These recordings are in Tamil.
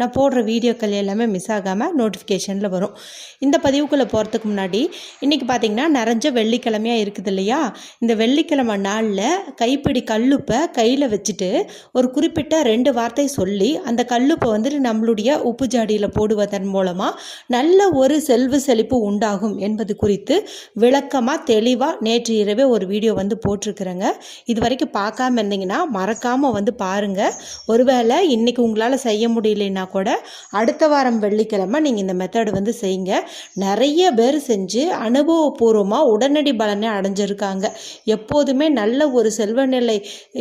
நான் போடுற வீடியோக்கள் எல்லாமே மிஸ் ஆகாமல் நோட்டிஃபிகேஷனில் வரும். இந்த பதிவுக்குள்ளே போகிறதுக்கு முன்னாடி இன்றைக்கி பார்த்திங்கன்னா நிறைஞ்ச வெள்ளிக்கிழமையாக இருக்குது இல்லையா? இந்த வெள்ளிக்கிழமை நாளில் கைப்பிடி கல்லுப்பை கையில் வச்சுட்டு ஒரு குறிப்பிட்ட ரெண்டு வார்த்தை சொல்லி அந்த கல்லுப்பை வந்துட்டு நம்மளுடைய உப்பு ஜாடியில் போடுவதன் மூலமாக நல்ல ஒரு செல்வ செழிப்பு உண்டாகும் என்பது குறித்து விளக்கமாக தெளிவாக நேற்று இரவே ஒரு வீடியோ வந்து போட்டிருக்கிறேங்க. இது வரைக்கும் பார்க்காம இருந்தீங்கன்னா மறக்காமல் வந்து பாருங்கள் ஒருவேளை இன்றைக்கி உங்களால் செய்ய முடியலன்னா கூட அடுத்த வாரம் வெள்ளிக்கிழமை நீங்கள் இந்த மெத்தடு வந்து செய்யுங்க. நிறைய பேர் செஞ்சு அனுபவபூர்வமாக உடனடி பலனை அடைஞ்சிருக்காங்க. எப்போதுமே நல்ல ஒரு செல்வ நிலை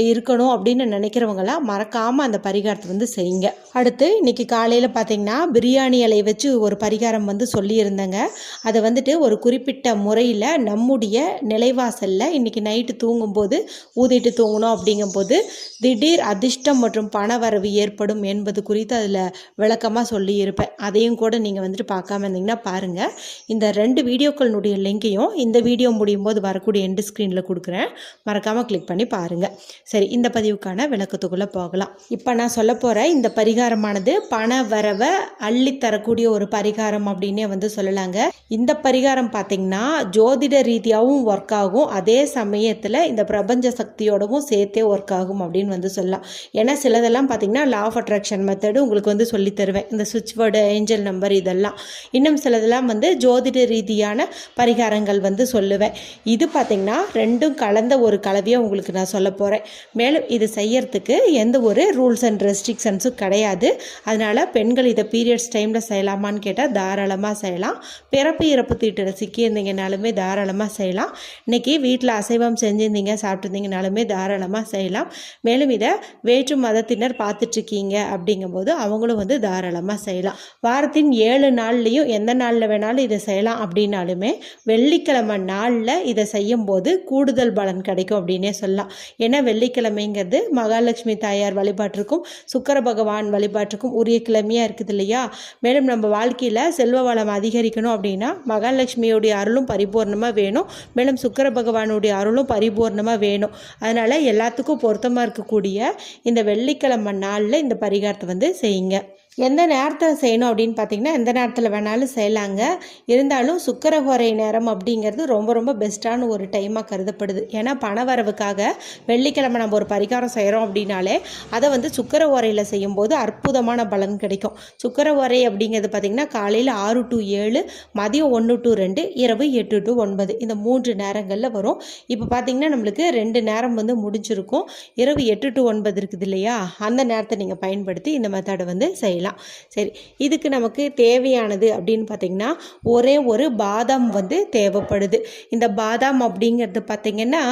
இருக்கணும் அப்படின்னு நினைக்கிறவங்களாம் மறக்காமல் அந்த பரிகாரத்தை வந்து செய்யுங்க. அடுத்து இன்னைக்கு காலையில் பார்த்தீங்கன்னா பிரியாணி இலை வச்சு ஒரு பரிகாரம் வந்து சொல்லியிருந்தேங்க. அதை வந்துட்டு ஒரு குறிப்பிட்ட முறையில் நம்முடைய நிலைவாசலில் இன்னைக்கு நைட்டு தூங்கும்போது ஊதிட்டு தூங்கணும் அப்படிங்கும்போது திடீர் அதிர்ஷ்டம் மற்றும் பணவரவு ஏற்படும் என்பது குறித்து அதில் விளக்கமாக சொல்லியிருப்பேன். அதையும் கூட நீங்கள் வந்துட்டு பார்க்காம இருந்தீங்கன்னா பாருங்கள் இந்த ரெண்டு வீடியோக்களினுடைய லிங்கையும் இந்த வீடியோ முடியும் போது வரக்கூடிய எண்டு ஸ்க்ரீனில் கொடுக்குறேன். மறக்காமல் கிளிக் பண்ணி பாருங்கள் சரி இந்த பதிவுக்கான விளக்கத்துக்குள்ளே போகலாம். இப்போ நான் சொல்ல போகிற இந்த பரிகாரமானது பண வரவை அள்ளித்தரக்கூடிய ஒரு பரிகாரம் அப்படின்னே வந்து சொல்லலாங்க. இந்த பரிகாரம் பார்த்திங்கன்னா ஜோதிட ரீதியாகவும் ஒர்க் ஆகும். அதே சமயத்தில் இந்த பிரபஞ்ச சக்தியோடவும் சேர்த்தே ஒர்க் ஆகும் அப்படின்னு வந்து சொல்லலாம். ஏன்னா சிலதெல்லாம் பார்த்திங்கன்னா லா ஆஃப் அட்ராக்ஷன் மெத்தடு உங்களுக்கு வந்து சொல்லித் தருவேன் இந்த சுவிட்ச் வேர்டு ஏஞ்சல் நம்பர் இதெல்லாம். இன்னும் சிலதெல்லாம் வந்து ஜோதிட ரீதியான பரிகாரங்கள் வந்து சொல்லுவேன். இது பார்த்திங்கன்னா ரெண்டும் கலந்த ஒரு கலவையை உங்களுக்கு நான் சொல்ல போகிறேன் மேலும் இது செய்யறதுக்கு எந்த ஒரு ரூல்ஸ் அண்ட் ரெஸ்ட்ரிக்ஷன்ஸும் கிடையாது. அதனால் பெண்கள் இதை பீரியட்ஸ் டைமில் செய்யலாமான்னு கேட்டால் தாராளமாக செய்யலாம். பிறப்பு இறப்பு தீட்டில் சிக்கியிருந்தீங்கனாலுமே தாராளமாக செய்யலாம். இன்றைக்கி வீட்டில் அசைவம் செஞ்சுருந்தீங்க சாப்பிட்ருந்தீங்கனாலுமே தாராளமாக செய்யலாம். மேலும் இதை வேற்று மதத்தினர் பார்த்துட்ருக்கீங்க அப்படிங்கும்போது அவங்களும் வந்து தாராளமாக செய்யலாம். வாரத்தின் ஏழு நாள்லேயும் எந்த நாளில் வேணாலும் இதை செய்யலாம் அப்படின்னாலுமே வெள்ளிக்கிழமை நாளில் இதை செய்யும்போது கூடுதல் பலன் கிடைக்கும் அப்படின்னே சொல்லலாம். ஏன்னா வெள்ளிக்கிழமைங்கிறது மகாலட்சுமி தாயார் வழிபாட்டிற்கும் சுக்கர பகவான் வழிபாட்டுக்கும் உரிய கிழமையாக இருக்குது இல்லையா? மேலும் நம்ம வாழ்க்கையில் செல்வ வளம் அதிகரிக்கணும் அப்படின்னா மகாலட்சுமியுடைய அருளும் பரிபூர்ணமாக வேணும். மேலும் சுக்கர பகவானுடைய அருளும் பரிபூர்ணமாக வேணும். அதனால் எல்லாத்துக்கும் பொருத்தமாக இருக்கக்கூடிய இந்த வெள்ளிக்கிழமை நாளில் இந்த பரிகாரத்தை வந்து செய்யுங்க. எந்த நேரத்தில் செய்யணும் அப்படின்னு பார்த்தீங்கன்னா எந்த நேரத்தில் வேணாலும் செய்யலாங்க. இருந்தாலும் சுக்கரஹோரை நேரம் அப்படிங்கிறது ரொம்ப ரொம்ப பெஸ்ட்டான ஒரு டைமாக கருதப்படுது. ஏன்னா பணவரவுக்காக வெள்ளிக்கிழமை நம்ம ஒரு பரிகாரம் செய்கிறோம் அப்படின்னாலே அதை வந்து சுக்கர ஓரையில் செய்யும்போது அற்புதமான பலன் கிடைக்கும். சுக்கர ஓரை அப்படிங்கிறது பார்த்திங்கன்னா காலையில் ஆறு டு ஏழு மதியம் ஒன்று டு ரெண்டு இரவு எட்டு டு ஒன்பது. இந்த மூன்று நேரங்களில் வரும். இப்போ பார்த்திங்கன்னா நம்மளுக்கு ரெண்டு நேரம் வந்து முடிஞ்சிருக்கும். இரவு எட்டு டு ஒன்பது இருக்குது இல்லையா? அந்த நேரத்தை நீங்கள் பயன்படுத்தி இந்த மெத்தடை வந்து செய்யலாம். சரி இதுக்கு நமக்கு தேவையானது அப்படின்னு பார்த்திங்கன்னா ஒரே ஒரு பாதாம் வந்து தேவைப்படுது. இந்த பாதாம் அப்படிங்கிறது பார்த்திங்கன்னா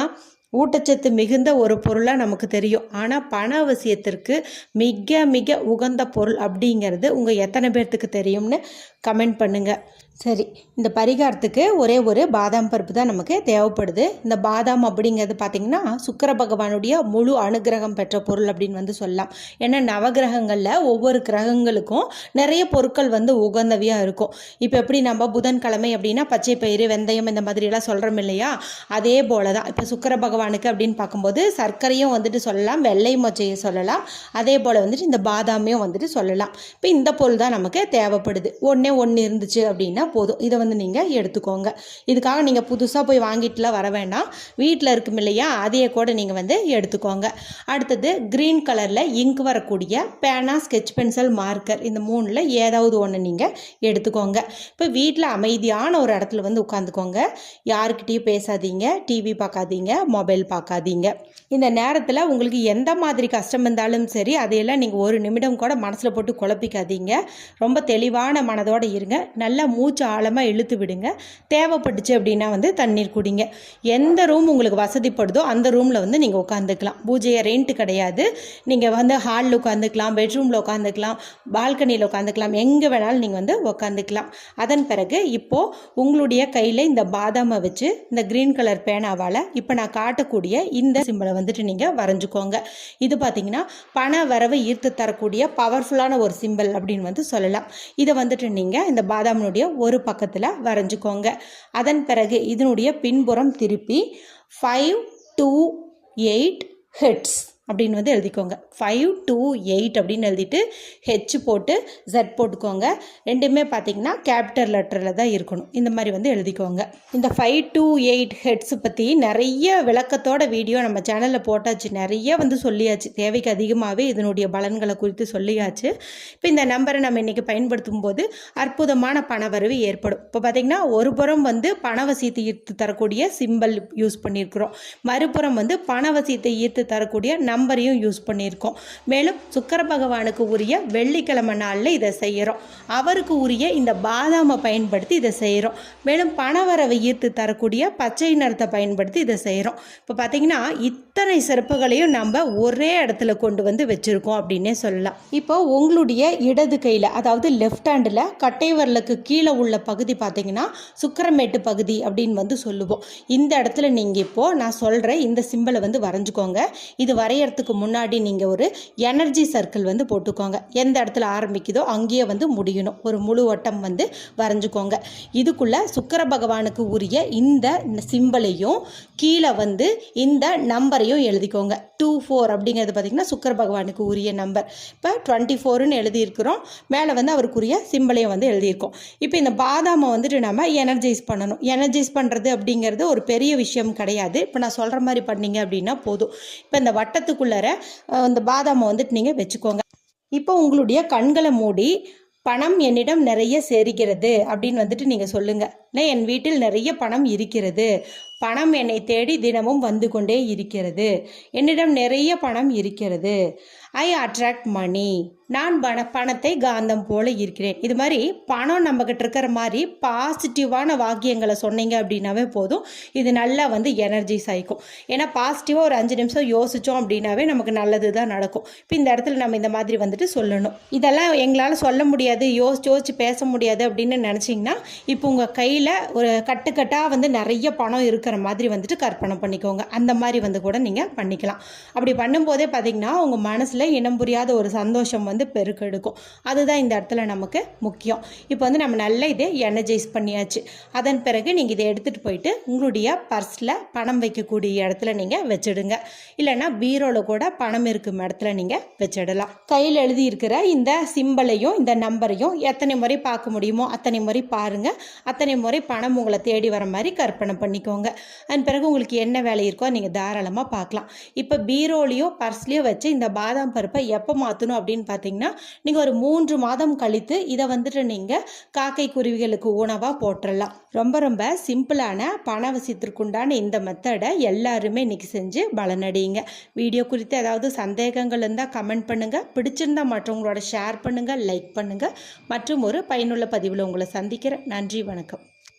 ஊட்டச்சத்து மிகுந்த ஒரு பொருளாக நமக்கு தெரியும். ஆனால் பண அவசியத்திற்கு மிக மிக உகந்த பொருள் அப்படிங்கிறது உங்கள் எத்தனை பேர்த்துக்கு தெரியும்னு கமெண்ட் பண்ணுங்கள் சரி இந்த பரிகாரத்துக்கு ஒரே ஒரு பாதாம் பருப்பு தான் நமக்கு தேவைப்படுது. இந்த பாதாம் அப்படிங்கிறது பார்த்திங்கன்னா சுக்கர பகவானுடைய முழு அனுகிரகம் பெற்ற பொருள் அப்படின்னு வந்து சொல்லலாம். ஏன்னா நவகிரகங்களில் ஒவ்வொரு கிரகங்களுக்கும் நிறைய பொருட்கள் வந்து உகந்தவையாக இருக்கும். இப்போ எப்படி நம்ம புதன்கிழமை அப்படின்னா பச்சை பயிறு வெந்தயம் இந்த மாதிரியெல்லாம் சொல்கிறோம் இல்லையா? அதே போல தான் இப்போ சுக்கர பகவானுக்கு அப்படின்னு பார்க்கும்போது சர்க்கரையும் வந்துட்டு சொல்லலாம் வெள்ளை மொச்சையை சொல்லலாம். அதே போல் வந்துட்டு இந்த பாதாமையும் வந்துட்டு சொல்லலாம். இப்போ இந்த பொருள் தான் நமக்கு தேவைப்படுது. ஒன்றே ஒன்று இருந்துச்சு அப்படின்னா போதும். இதை வந்து நீங்கள் எடுத்துக்கோங்க. இதுக்காக நீங்கள் புதுசாக போய் வாங்கிட்டுலாம் வர வேண்டாம். வீட்டில் இருக்கும் இல்லையா? அதையே கூட நீங்கள் வந்து எடுத்துக்கோங்க. அடுத்தது க்ரீன் கலரில் இங்க் வரக்கூடிய பேனா ஸ்கெட்ச் பென்சில் மார்க்கர் இந்த மூணில் ஏதாவது ஒன்று நீங்கள் எடுத்துக்கோங்க. இப்போ வீட்டில் அமைதியான ஒரு இடத்துல வந்து உட்காந்துக்கோங்க. யாருக்கிட்டேயும் பேசாதீங்க. டிவி பார்க்காதீங்க. மொபைல் பார்க்காதீங்க. இந்த நேரத்தில் உங்களுக்கு எந்த மாதிரி கஷ்டம் இருந்தாலும் சரி அதையெல்லாம் நீங்கள் ஒரு நிமிடம் கூட மனசில் போட்டு குழப்பிக்காதீங்க. ரொம்ப தெளிவான மனதோடு இருங்க. நல்லா மூச்சு ஆழமாக இழுத்து விடுங்க. தேவைப்பட்டுச்சு அப்படின்னா வந்து தண்ணீர் குடிங்க. எந்த ரூம் உங்களுக்கு வசதிப்படுதோ அந்த ரூமில் வந்து நீங்கள் உட்காந்துக்கலாம் பூஜையை ரெண்ட் கிடையாது. நீங்கள் வந்து ஹாலில் உட்காந்துக்கலாம் பெட்ரூமில் உட்காந்துக்கலாம் பால்கனியில் உட்காந்துக்கலாம் எங்கே வேணாலும் நீங்கள் வந்து உட்காந்துக்கலாம் அதன் பிறகு இப்போது உங்களுடைய கையில் இந்த பாதாமை வச்சு இந்த க்ரீன் கலர் பேனாவால் இப்போ நான் காட்டக்கூடிய இந்த சிம்பிளை வந்துட்டு நீங்கள் வரைஞ்சிக்கோங்க. இது பார்த்தீங்கன்னா பண வரவை ஈர்த்து தரக்கூடிய பவர்ஃபுல்லான ஒரு சிம்பிள் அப்படின்னு வந்து சொல்லலாம். இதை வந்துட்டு நீங்கள் இந்த பாதாமினுடைய ஒரு பக்கத்தில் வரைஞ்சிக்கோங்க. அதன் பிறகு இதனுடைய பின்புறம் திருப்பி ஃபைவ் டூ எயிட் ஹெட்ஸ் அப்படின்னு வந்து எழுதிக்கோங்க. ஃபைவ் டூ எயிட் அப்படின்னு எழுதிட்டு ஹெச் போட்டு ஜெட் போட்டுக்கோங்க. ரெண்டுமே பார்த்தீங்கன்னா கேபிட்டல் லெட்டரில் தான் இருக்கணும். இந்த மாதிரி வந்து எழுதிக்கோங்க. இந்த ஃபைவ் டூ எயிட் ஹெட்ஸ் பற்றி நிறைய விளக்கத்தோட வீடியோ நம்ம சேனலில் போட்டாச்சு. நிறைய வந்து சொல்லியாச்சு. தேவைக்கு அதிகமாகவே இதனுடைய பலன்களை குறித்து சொல்லியாச்சு. இப்போ இந்த நம்பரை நம்ம இன்றைக்கி பயன்படுத்தும் போது அற்புதமான பணவரவு ஏற்படும். இப்போ பார்த்திங்கன்னா ஒரு புறம் வந்து பணவசியத்தை ஈர்த்து தரக்கூடிய சிம்பல் யூஸ் பண்ணியிருக்கிறோம். மறுபுறம் வந்து பணவசியத்தை ஈர்த்து தரக்கூடிய நம்பரையும் யூஸ் பண்ணியிருக்கோம். மேலும் சுக்கர பகவானுக்கு உரிய வெள்ளிக்கிழமை நாளில் இதை செய்கிறோம் அவருக்கு உரிய இந்த பாதாமை பயன்படுத்தி இதை செய்கிறோம் மேலும் பணவரவை ஈர்த்து தரக்கூடிய பச்சை நிறத்தை பயன்படுத்தி இதை செய்கிறோம் இப்போ பார்த்தீங்கன்னா இத்தனை சிறப்புகளையும் நம்ம ஒரே இடத்துல கொண்டு வந்து வச்சுருக்கோம் அப்படின்னே சொல்லலாம். இப்போ உங்களுடைய இடது கையில் அதாவது லெஃப்ட் ஹேண்டில் கட்டை வரலுக்கு கீழே உள்ள பகுதி பார்த்தீங்கன்னா சுக்கரமேட்டு பகுதி அப்படின்னு வந்து சொல்லுவோம். இந்த இடத்துல நீங்கள் இப்போது நான் சொல்கிறேன் இந்த சிம்பிளை வந்து வரைஞ்சிக்கோங்க. இது வரையறதுக்கு முன்னாடி நீங்கள் ஒரு எனர்ஜி சர்க்கிள் வந்து போட்டுக்கோங்க. எந்த இடத்துல ஆரம்பிக்குதோ அங்கேயே வந்து முடியணும். ஒரு முழு வட்டம் வந்து வரைஞ்சிக்கோங்க. இதுக்குள்ளே சுக்கர பகவானுக்கு உரிய இந்த சிம்பிளையும் கீழே வந்து இந்த நம்பரையும் எழுதிக்கோங்க. டூ ஃபோர் அப்படிங்கிறது பார்த்திங்கன்னா சுக்கர பகவானுக்கு உரிய நம்பர் இப்போ டுவெண்ட்டி ஃபோர்னு எழுதியிருக்கிறோம். மேலே வந்து அவருக்குரிய சிம்பிளையும் வந்து எழுதியிருக்கோம். இப்போ இந்த பாதாமை வந்துட்டு நம்ம எனர்ஜைஸ் பண்ணணும். எனர்ஜைஸ் பண்ணுறது அப்படிங்கிறது ஒரு பெரிய விஷயம் கிடையாது. இப்போ நான் சொல்கிற மாதிரி பண்ணீங்க அப்படின்னா போதும். இப்போ இந்த வட்டத்து அஹ், இந்த பாதாமை வந்துட்டு நீங்கள் வச்சுக்கோங்க. இப்போ உங்களுடைய கண்களை மூடி பணம் என்னிடம் நிறைய சேருகிறது அப்படின்னு வந்துட்டு நீங்கள் சொல்லுங்கள் இல்லை என் வீட்டில் நிறைய பணம் இருக்கிறது. பணம் என்னை தேடி தினமும் வந்து கொண்டே இருக்கிறது. என்னிடம் நிறைய பணம் இருக்கிறது. ஐ அட்ராக்ட் மணி நான் பண பணத்தை காந்தம் போல இருக்கிறேன். இது மாதிரி பணம் நம்மக்கிட்ட இருக்கிற மாதிரி பாசிட்டிவான வாக்கியங்களை சொன்னீங்க அப்படின்னாவே போதும். இது நல்லா வந்து எனர்ஜைஸ் ஆகிக்கும் ஏன்னா பாசிட்டிவாக ஒரு அஞ்சு நிமிஷம் யோசித்தோம் அப்படின்னாவே நமக்கு நல்லது தான் நடக்கும். இப்போ இந்த இடத்துல நம்ம இந்த மாதிரி வந்துட்டு சொல்லணும். இதெல்லாம் எங்களால் சொல்ல முடியாது யோசிச்சு யோசிச்சு பேச முடியாது அப்படின்னு நினச்சிங்கன்னா இப்போ உங்கள் கையில் ஒரு கட்டுக்கட்டாக வந்து நிறைய பணம் இருக்கிற மாதிரி வந்துட்டு கற்பனை பண்ணிக்கோங்க. அந்த மாதிரி வந்து கூட நீங்கள் பண்ணிக்கலாம். அப்படி பண்ணும்போதே பார்த்தீங்கன்னா உங்கள் மனசில் இனம் புரியாத ஒரு சந்தோஷம் வந்து பெருக்கெடுக்கும். அதுதான் இந்த இடத்துல நமக்கு முக்கியம். இப்போ வந்து நம்ம நல்ல இதை எனர்ஜைஸ் பண்ணியாச்சு. அதன் பிறகு நீங்கள் இதை எடுத்துகிட்டு போயிட்டு உங்களுடைய பர்ஸில் பணம் வைக்கக்கூடிய இடத்துல நீங்கள் வச்சிடுங்க. இல்லைன்னா பீரோவில் கூட பணம் இருக்கும் இடத்துல நீங்கள் வச்சிடலாம். கையில் எழுதி இருக்கிற இந்த சிம்பலையும் இந்த நம்பரையும் எத்தனை முறை பார்க்க முடியுமோ அத்தனை முறை பாருங்கள் அத்தனை முறை பணம் உங்களை தேடி வர மாதிரி கற்பனை பண்ணிக்கோங்க. அதன் பிறகு உங்களுக்கு என்ன வேலை இருக்கோ நீங்கள் தாராளமாக பார்க்கலாம். இப்போ பீரோலையோ பர்ஸ்லேயோ வச்சு இந்த பாதாம் பருப்பை எப்போ மாற்றணும் அப்படின்னு பார்த்தீங்கன்னா நீங்கள் ஒரு மூன்று மாதம் கழித்து இதை வந்துட்டு நீங்கள் காக்கை குருவிகளுக்கு உணவாக போட்டுடலாம் ரொம்ப ரொம்ப சிம்பிளான பணவசியத்திற்குண்டான இந்த மெத்தடை எல்லாருமே இன்னைக்கு செஞ்சு பலனடையுங்க. வீடியோ குறித்து ஏதாவது சந்தேகங்கள் இருந்தால் கமெண்ட் பண்ணுங்கள் பிடிச்சிருந்தா மற்றவங்களோட ஷேர் பண்ணுங்கள் லைக் பண்ணுங்கள் மற்றும் ஒரு பயனுள்ள பதிவில் உங்களை சந்திக்கிறேன். நன்றி வணக்கம்.